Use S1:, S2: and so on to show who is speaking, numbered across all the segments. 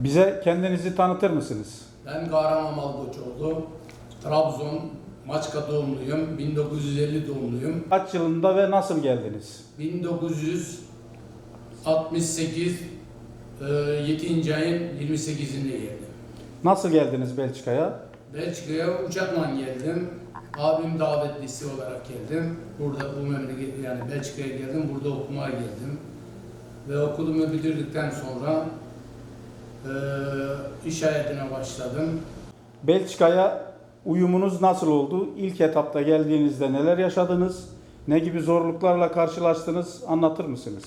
S1: Bize kendinizi tanıtır mısınız?
S2: Ben Kahraman Malkoçoğlu. Trabzon, Maçka doğumluyum. 1950 doğumluyum.
S1: Kaç yılında ve nasıl geldiniz?
S2: 1968 e, 7. ayın 28'inde geldim.
S1: Nasıl geldiniz Belçika'ya?
S2: Belçika'ya uçakla geldim. Abim davetlisi olarak geldim. Burada bu memleket yani Belçika'ya geldim. Burada okumaya geldim. Ve okulumu bitirdikten sonra e, iş hayatına başladım.
S1: Belçika'ya uyumunuz nasıl oldu? İlk etapta geldiğinizde neler yaşadınız? Ne gibi zorluklarla karşılaştınız? Anlatır mısınız?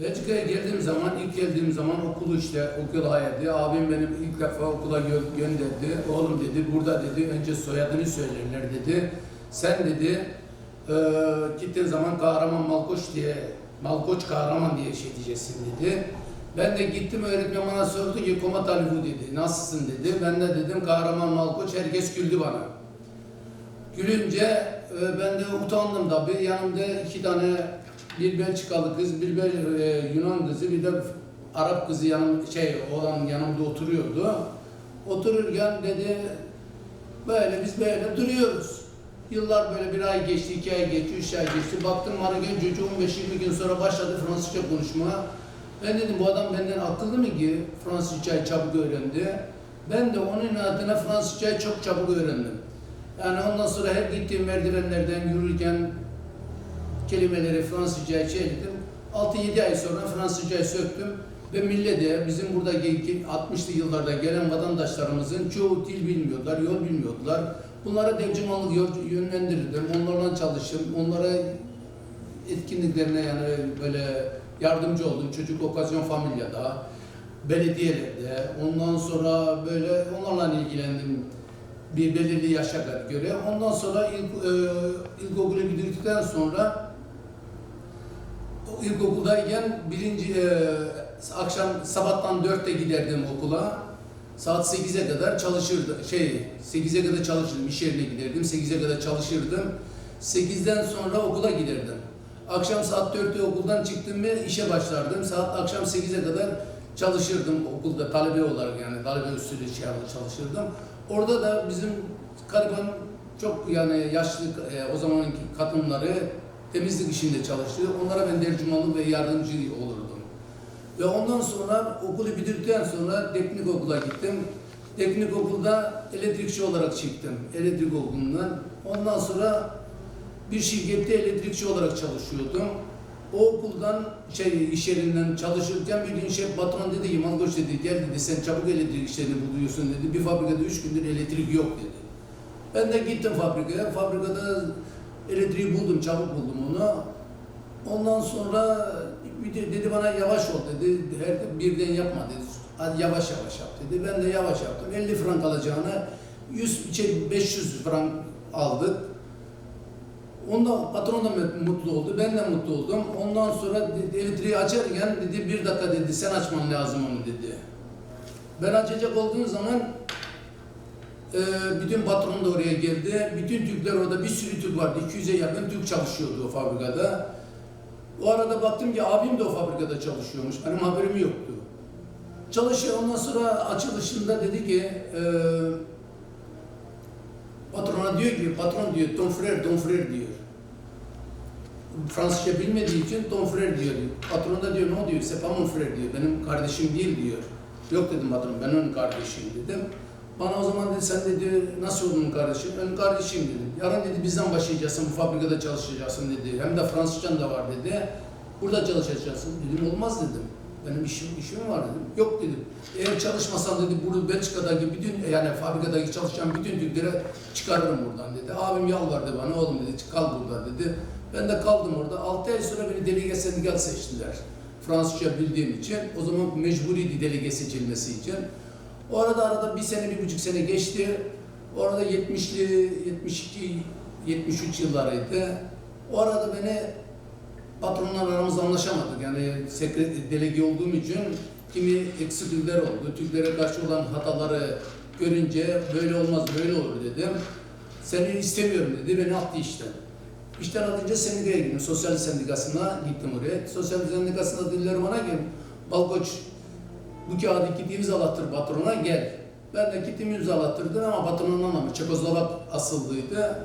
S2: Belçika'ya geldiğim zaman, ilk geldiğim zaman okulu işte, okul hayatı. Abim benim ilk defa okula gö- gönderdi. Oğlum dedi, burada dedi, önce soyadını söylerler dedi. Sen dedi, eee gittiğin zaman Kahraman Malkoç diye, Malkoç Kahraman diye şey diyeceksin dedi. Ben de gittim öğretmen bana sordu ki Komat Ali bu dedi. Nasılsın dedi. Ben de dedim Kahraman Malkoç. Herkes güldü bana. Gülünce e, ben de utandım tabii. Yanımda iki tane bir Belçikalı kız, bir Bel- e, Yunan kızı, bir de Arap kızı yanım şey olan yanımda oturuyordu. Otururken dedi böyle biz böyle duruyoruz. Yıllar böyle bir ay geçti, iki ay geçti, üç ay geçti. Baktım Maragen çocuğu 15-20 gün sonra başladı Fransızca konuşmaya. Ben dedim bu adam benden akıllı mı ki Fransızcayı çabuk öğrendi. Ben de onun adına Fransızcayı çok çabuk öğrendim. Yani ondan sonra her gittiğim merdivenlerden yürürken kelimeleri Fransızcaya çevirdim. 6-7 ay sonra Fransızcayı söktüm ve millete bizim burada 60'lı yıllarda gelen vatandaşlarımızın çoğu dil bilmiyorlar, yol bilmiyordular. Bunlara devcimanlık yönlendirdim, onlarla çalıştım, onlara etkinliklerine yani böyle yardımcı oldum. Çocuk okazyon familyada, belediyelerde, ondan sonra böyle onlarla ilgilendim bir belirli yaşa göre. Ondan sonra ilk, e, ilkokulu bitirdikten sonra ilkokuldayken birinci e, akşam sabahtan dörtte giderdim okula. Saat 8'e kadar çalışırdım. Şey, 8'e kadar çalışırdım. İş yerine giderdim. 8'e kadar çalışırdım. 8'den sonra okula giderdim. Akşam saat 4'te okuldan çıktım mı işe başlardım. Saat akşam 8'e kadar çalışırdım okulda talebe olarak yani talebe usulü şey çalışırdım. Orada da bizim gariban çok yani yaşlı e, o zamanki kadınları temizlik işinde çalıştı. Onlara ben tercümanlık ve yardımcı olurdum. Ve ondan sonra okulu bitirdikten sonra teknik okula gittim. Teknik okulda elektrikçi olarak çıktım. Elektrik okulundan. Ondan sonra bir şirkette elektrikçi olarak çalışıyordum. O okuldan şey iş yerinden çalışırken bir gün şef patron dedi ki Malkoç dedi gel dedi sen çabuk elektrik işlerini buluyorsun dedi. Bir fabrikada üç gündür elektrik yok dedi. Ben de gittim fabrikaya. Fabrikada elektriği buldum, çabuk buldum onu. Ondan sonra dedi bana yavaş ol dedi. Her birden yapma dedi. Hadi yavaş yavaş yap dedi. Ben de yavaş yaptım. 50 frank alacağına 100 şey 500 frank aldık. Onda patron da mutlu oldu, ben de mutlu oldum. Ondan sonra elektriği açarken dedi bir dakika dedi sen açman lazım onu dedi. Ben açacak olduğum zaman e, bütün patron da oraya geldi. Bütün Türkler orada bir sürü Türk vardı. 200'e yakın Türk çalışıyordu o fabrikada. O arada baktım ki abim de o fabrikada çalışıyormuş. Benim haberim yoktu. Çalışıyor. Ondan sonra açılışında dedi ki e, patrona diyor ki patron diyor ton frère ton frère diyor. Fransızca bilmediği için ton frère diyor. Patron da diyor ne diyor? C'est pas mon frère diyor. Benim kardeşim değil diyor. Yok dedim patron ben onun kardeşiyim dedim. Bana o zaman dedi sen dedi nasıl oldun kardeşim? Ben kardeşim dedim. Yarın dedi bizden başlayacaksın bu fabrikada çalışacaksın dedi. Hem de Fransızcan da var dedi. Burada çalışacaksın. Dedim olmaz dedim. Benim işim işim var dedim. Yok dedim. Eğer çalışmasam dedi burada Belçika'daki bütün yani fabrikadaki çalışan bütün Türklere çıkarırım buradan dedi. Abim yalvardı bana oğlum dedi kal burada dedi. Ben de kaldım orada. 6 ay sonra beni delege sendikal seçtiler. Fransızca bildiğim için. O zaman mecburiydi delege seçilmesi için. O arada bir sene, bir buçuk sene geçti. Orada 70'li, 72, 73 yıllarıydı. O arada beni patronlar aramızda anlaşamadık. Yani delege olduğum için kimi eksiklikler oldu. Türklere karşı olan hataları görünce böyle olmaz, böyle olur dedim. Seni istemiyorum dedi, beni attı işten. İşten atınca sendikaya gittim. Sosyal sendikasına gittim oraya. Sosyal sendikasında dediler bana ki, Balkoç Bu kağıdı git imzalattır patrona gel. Ben de gittim imzalattırdım ama patron anlamamış. Çekoslovak asıllıydı.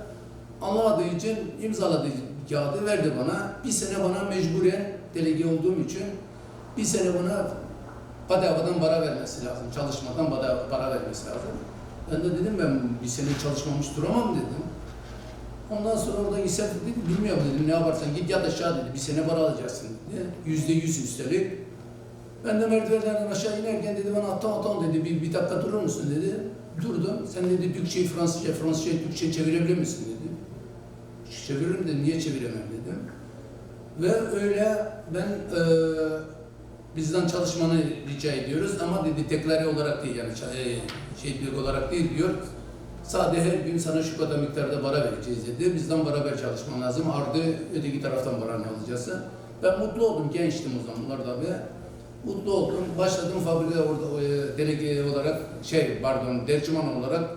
S2: Anlamadığı için imzaladı kağıdı verdi bana. Bir sene bana mecburen delege olduğum için bir sene bana bedavadan para vermesi lazım. Çalışmadan para, vermesi lazım. Ben de dedim ben bir sene çalışmamış duramam dedim. Ondan sonra orada isef dedi, bilmiyorum dedim ne yaparsan git yat aşağı dedi. Bir sene para alacaksın dedi. Yüzde yüz üstelik. Ben de merdivenlerden aşağı inerken dedi bana tamam tamam dedi bir, bir dakika durur musun dedi. Durdum. Sen dedi Türkçeyi Fransızca, Fransızcayı Türkçe çevirebilir misin dedi. Çeviririm dedim. Niye çeviremem dedim. Ve öyle ben eee bizden çalışmanı rica ediyoruz ama dedi teklari olarak değil yani e, şey olarak değil diyor. Sadece her gün sana şu kadar miktarda para vereceğiz dedi. Bizden beraber çalışman lazım. Ardı öteki taraftan para ne alacaksın. Ben mutlu oldum. Gençtim o zamanlar tabii. Mutlu oldum. Başladım fabrikada orada e, delege olarak şey pardon tercüman olarak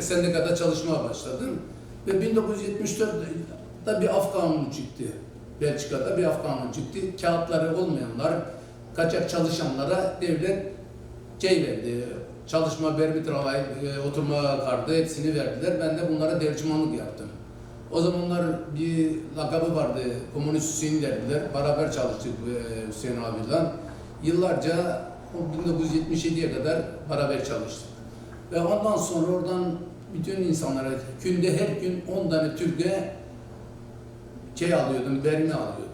S2: sendikada çalışmaya başladım. Ve 1974'te bir af kanunu çıktı. Belçika'da bir af kanunu çıktı. Kağıtları olmayanlar, kaçak çalışanlara devlet şey verdi. Çalışma, vermi travay, e, oturma kartı hepsini verdiler. Ben de bunlara tercümanlık yaptım. O zamanlar bir lakabı vardı, Komünist Hüseyin derdiler. Beraber çalıştık e, Hüseyin abiyle. Yıllarca o 1977'ye kadar beraber çalıştık. Ve ondan sonra oradan bütün insanlara günde her gün 10 tane Türk'e şey alıyordum, vermi alıyordum.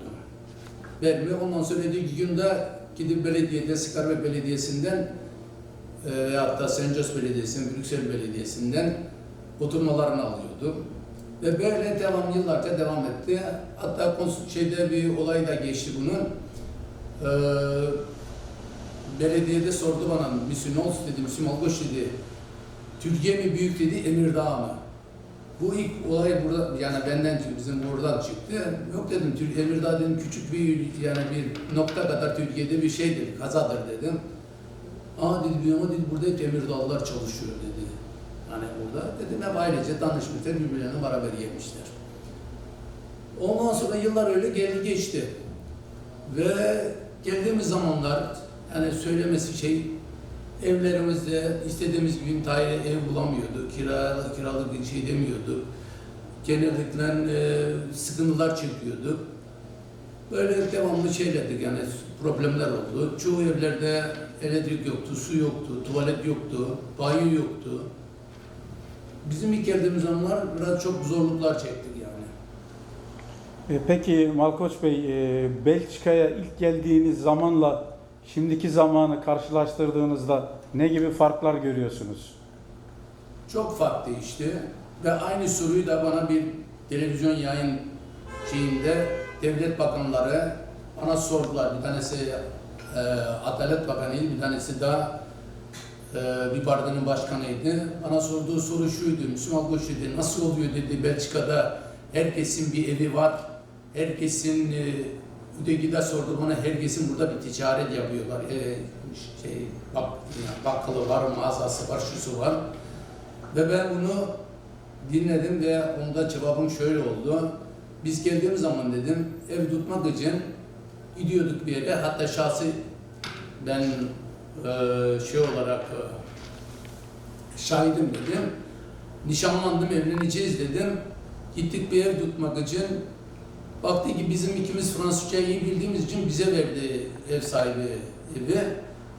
S2: Vermi ondan sonra öteki günde gidip belediyede, Sıkarbe Belediyesi'nden e, da Sencos Belediyesi'nden, Brüksel Belediyesi'nden oturmalarını alıyordum. Ve böyle devam yıllarca devam etti. Hatta şeyde bir olay da geçti bunun. Ee, belediyede sordu bana, Müslüm Ols dedi, Müslüm Algoş dedi. Türkiye mi büyük dedi, Emirdağ mı? Bu ilk olay burada, yani benden çıktı, bizim buradan çıktı. Yok dedim, Tür- Emirdağ dedim küçük bir, yani bir nokta kadar Türkiye'de bir şey dedi, kazadır dedim. Aa dedi, ama dedi burada hep Emirdağlılar çalışıyor dedi. Hani burada dedim hep ailece tanışmışlar, birbirlerine beraber yemişler. Ondan sonra yıllar öyle geldi geçti. Ve geldiğimiz zamanlar yani söylemesi şey evlerimizde istediğimiz gibi imtihaya ev bulamıyorduk. Kira, kiralık bir şey demiyorduk. Genellikle e, sıkıntılar çekiyorduk. Böyle devamlı şeylerdik yani problemler oldu. Çoğu evlerde elektrik yoktu, su yoktu, tuvalet yoktu, banyo yoktu. Bizim ilk geldiğimiz zamanlar biraz çok zorluklar çektik yani.
S1: E, Peki Malkoç Bey, e, Belçika'ya ilk geldiğiniz zamanla şimdiki zamanı karşılaştırdığınızda ne gibi farklar görüyorsunuz?
S2: Çok farklı işte ve aynı soruyu da bana bir televizyon yayın şeyinde devlet bakanları bana sordular. Bir tanesi e, Adalet Bakanıydı, bir tanesi daha e, bir parti'nin başkanıydı. Bana sorduğu soru şuydu, Müslüman Koç nasıl oluyor dedi Belçika'da herkesin bir evi var, herkesin e, de sordu bana herkesin burada bir ticaret yapıyorlar. E, şey, bak, yani bakkalı var, mağazası var, şusu var. Ve ben bunu dinledim ve onda cevabım şöyle oldu. Biz geldiğimiz zaman dedim ev tutmak için gidiyorduk bir yere. Hatta şahsi ben eee, şey olarak eee, şahidim dedim. Nişanlandım, evleneceğiz dedim. Gittik bir ev tutmak için. Baktı ki bizim ikimiz Fransızca iyi bildiğimiz için bize verdi ev sahibi evi.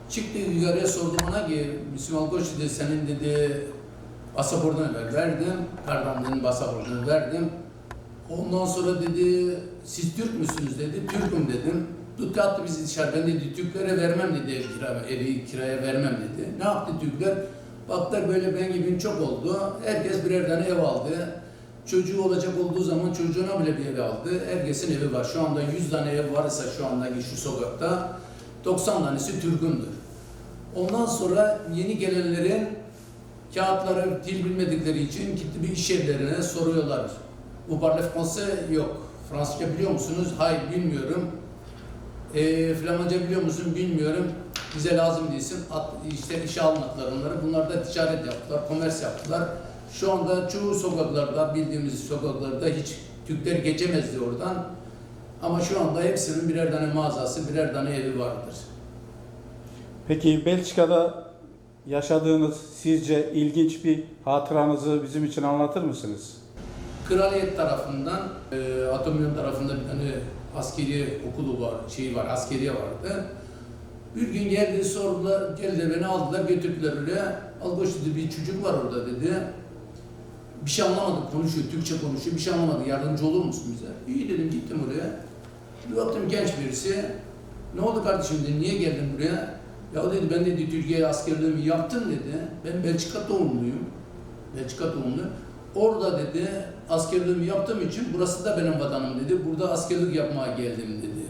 S2: Çıktı yukarıya sordu bana ki Müslüman Koç dedi senin dedi pasaportunu ver. Verdim. Kardanlığın pasaportunu verdim. Ondan sonra dedi siz Türk müsünüz dedi. Türk'üm dedim. Tuttu attı bizi dışarı. Ben dedi Türklere vermem dedi ev kira, evi kiraya vermem dedi. Ne yaptı Türkler? Baktılar böyle ben gibi çok oldu. Herkes birer tane ev aldı. Çocuğu olacak olduğu zaman çocuğuna bile bir ev aldı. Herkesin evi var. Şu anda 100 tane ev varsa şu andaki şu sokakta 90 tanesi Türk'ündür. Ondan sonra yeni gelenlerin kağıtları dil bilmedikleri için gitti bir iş yerlerine soruyorlar. Bu parle français yok. Fransızca biliyor musunuz? Hayır bilmiyorum. E, Flamanca biliyor musun? Bilmiyorum. Bize lazım değilsin. At, işte işe almadılar onları. Bunlar da ticaret yaptılar, komers yaptılar. Şu anda çoğu sokaklarda, bildiğimiz sokaklarda hiç Türkler geçemezdi oradan. Ama şu anda hepsinin birer tane mağazası, birer tane evi vardır.
S1: Peki Belçika'da yaşadığınız sizce ilginç bir hatıranızı bizim için anlatır mısınız?
S2: Kraliyet tarafından, e, Atomyon tarafında bir tane askeri okulu var, şey var, askeriye vardı. Bir gün geldi sordular, geldiler beni aldılar götürdüler oraya. Al koş dedi bir çocuk var orada dedi. Bir şey anlamadık konuşuyor, Türkçe konuşuyor, bir şey anlamadık yardımcı olur musun bize? İyi dedim gittim oraya. Bir baktım genç birisi. Ne oldu kardeşim dedi, niye geldin buraya? Ya dedi ben dedi Türkiye'ye askerliğimi yaptım dedi. Ben Belçika doğumluyum. Belçika doğumlu. Orada dedi askerliğimi yaptığım için burası da benim vatanım dedi. Burada askerlik yapmaya geldim dedi.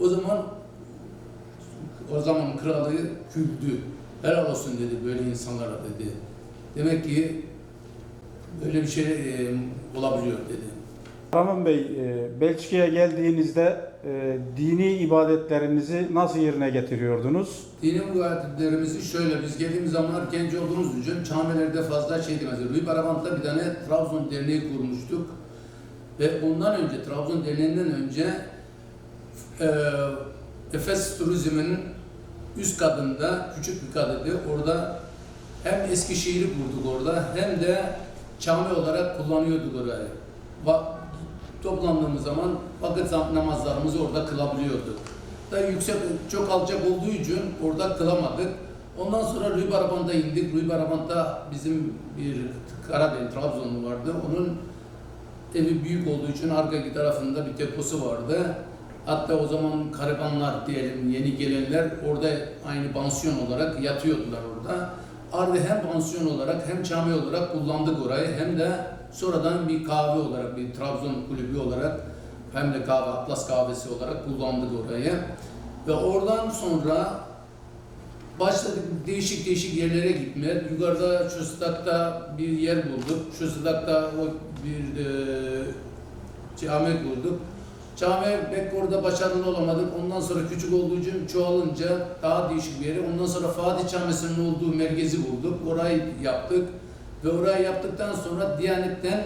S2: O zaman o zaman kralı güldü. Helal olsun dedi böyle insanlara dedi. Demek ki böyle bir şey e, olabiliyor dedi.
S1: Rahman Bey, e, Belçika'ya geldiğinizde e, dini ibadetlerinizi nasıl yerine getiriyordunuz?
S2: Dini ibadetlerimizi şöyle, biz geldiğimiz zamanlar genç olduğumuz için Çameler'de fazla şey demez. Rüy Barabant'ta bir tane Trabzon Derneği kurmuştuk. Ve ondan önce, Trabzon Derneği'nden önce e, Efes Turizm'in üst kadında, küçük bir kadıdı. Orada hem Eskişehir'i kurduk orada hem de cami olarak kullanıyorduk orayı. Va- toplandığımız zaman vakit namazlarımızı orada kılabiliyorduk da yüksek, çok alçak olduğu için orada kılamadık. Ondan sonra Rüy Baraban'da indik. Rüy Baraban'da bizim bir Karadeniz, Trabzonlu vardı. Onun evi büyük olduğu için arka tarafında bir deposu vardı. Hatta o zaman karavanlar diyelim yeni gelenler orada aynı pansiyon olarak yatıyordular orada. Arda hem pansiyon olarak hem cami olarak kullandık orayı hem de sonradan bir kahve olarak bir Trabzon kulübü olarak hem de kahve, Atlas kahvesi olarak kullandık orayı. Ve oradan sonra başladık değişik değişik yerlere gitmeye. Yukarıda Şustak'ta bir yer bulduk. Şustak'ta o bir e, cami kurduk. Cami pek orada başarılı olamadık. Ondan sonra küçük olduğu için çoğalınca daha değişik bir yere. Ondan sonra Fatih Camisi'nin olduğu merkezi bulduk. Orayı yaptık. Ve orayı yaptıktan sonra Diyanet'ten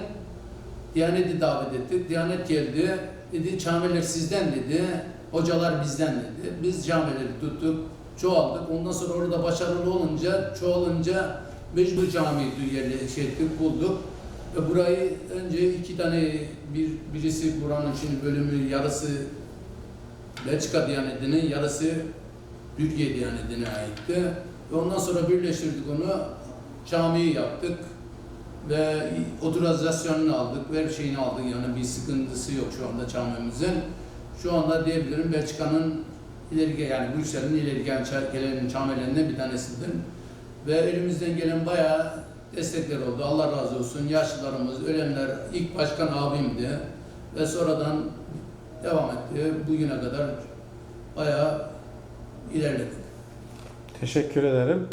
S2: Diyanet'i davet ettik. Diyanet geldi. Dedi camiler sizden dedi. Hocalar bizden dedi. Biz camileri tuttuk. Çoğaldık. Ondan sonra orada başarılı olunca, çoğalınca mecbur camiyi yerle şey bulduk. Ve burayı önce iki tane bir birisi buranın şimdi bölümü yarısı Belçika Diyaneti'nin yarısı Türkiye Diyaneti'ne aitti. Ve ondan sonra birleştirdik onu. Camiyi yaptık ve otorizasyonunu aldık, her şeyini aldık yani bir sıkıntısı yok şu anda camimizin. Şu anda diyebilirim Belçika'nın ileri yani Brüksel'in ileri gelen camilerinden bir tanesidir. Ve elimizden gelen bayağı destekler oldu. Allah razı olsun. Yaşlılarımız, ölenler ilk başkan abimdi ve sonradan devam etti. Bugüne kadar bayağı ilerledik.
S1: Teşekkür ederim.